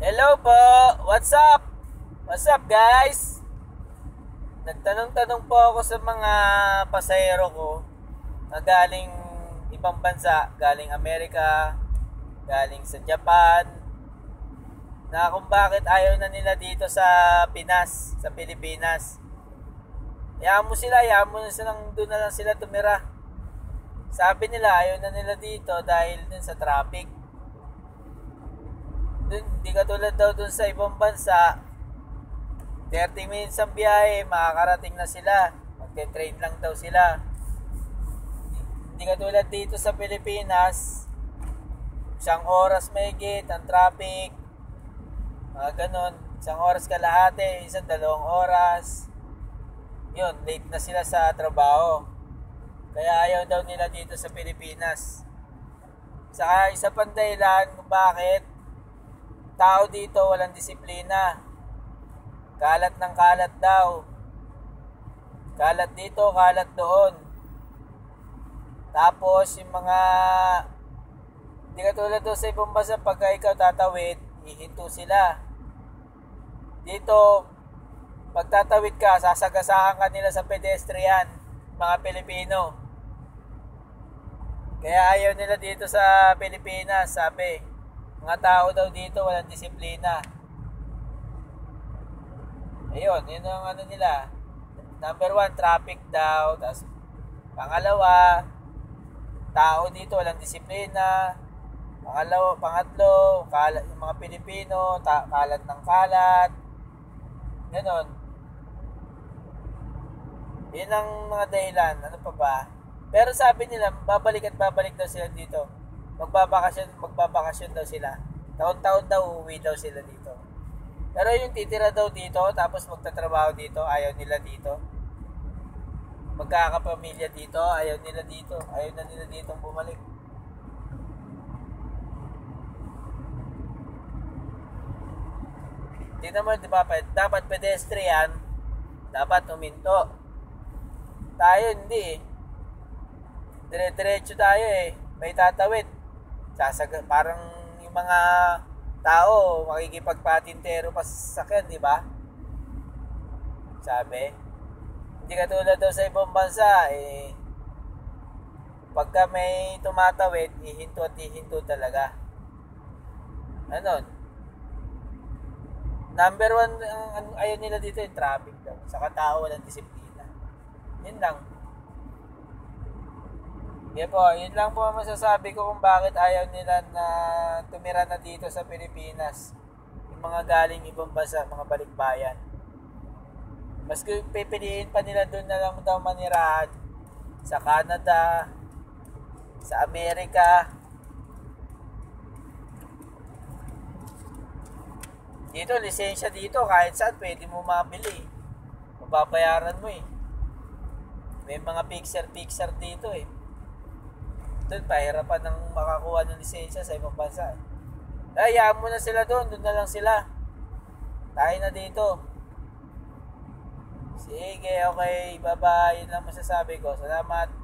Hello po! What's up? What's up guys? Nagtanong-tanong po ako sa mga pasahero ko na galing ibang bansa, galing Amerika, galing sa Japan, na kung bakit ayaw na nila dito sa Pinas, sa Pilipinas. Hayaan mo sila, hayaan mo na silang doon na lang sila tumira. Sabi nila ayaw na nila dito dahil din sa traffic. Dun, di katulad daw dun sa ibang bansa, 30 minutes ang biyahe, makakarating na sila. Magte-train lang daw sila. Hindi katulad dito sa Pilipinas, isang oras may gate, ang traffic, mga ganon. Isang oras kalahati, isang dalawang oras. Yun, late na sila sa trabaho. Kaya ayaw daw nila dito sa Pilipinas. Saka isa pang dahilan kung bakit tao dito walang disiplina. Kalat ng kalat daw. Kalat dito, kalat doon. Tapos yung mga hindi katulad doon sa ibang bansa pagka ikaw tatawid, ihinto sila. Dito, pag tatawid ka, sasagasaan ka nila sa pedestrian, mga Pilipino. Kaya ayaw nila dito sa Pilipinas, sabi. Mga tao daw dito walang disiplina. Ayun, yun ang ano nila. Number one, traffic daw. Tapos, pangalawa, tao dito walang disiplina. Pangalawa, pangatlo, kalat, yung mga Pilipino, ta- kalat ng kalat. Ganon. Yun ang mga dahilan. Ano pa ba? Pero sabi nila, babalik at babalik daw sila dito. Magbabakasyon, magbabakasyon daw sila. Taon-taon daw uuwi daw sila dito. Pero yung titira daw dito, tapos magtatrabaho dito, ayaw nila dito. Magkakapamilya dito, ayaw nila dito. Ayaw na nila dito bumalik. Hindi naman, di ba, dapat pedestrian, dapat huminto. Tayo hindi eh. Dire-diretso tayo eh. May tatawid. Sasag parang yung mga tao makikipagpatintero pa sa sakyan, di ba? Sabi. Hindi katulad daw sa ibang bansa eh pagka may tumatawid, ihinto at ihinto talaga. Ano? Number one, ang, ang ayaw nila dito yung traffic daw. Sa katao, walang disiplina. Yun lang. Yan po, yun lang po ang masasabi ko kung bakit ayaw nila na tumira na dito sa Pilipinas. Yung mga galing ibang bansa, mga balikbayan. Mas pipiliin pa nila doon na lang daw manirahan sa Canada, sa Amerika. Dito, lisensya dito, kahit saan pwede mo mabili. Mababayaran mo eh. May mga picture-picture dito eh. Doon, pahirapan ng makakuha ng lisensya sa ibang bansa. Hayaan mo na sila doon, doon na lang sila. Tayo na dito. Sige, okay, bye-bye. Yun lang masasabi ko. Salamat.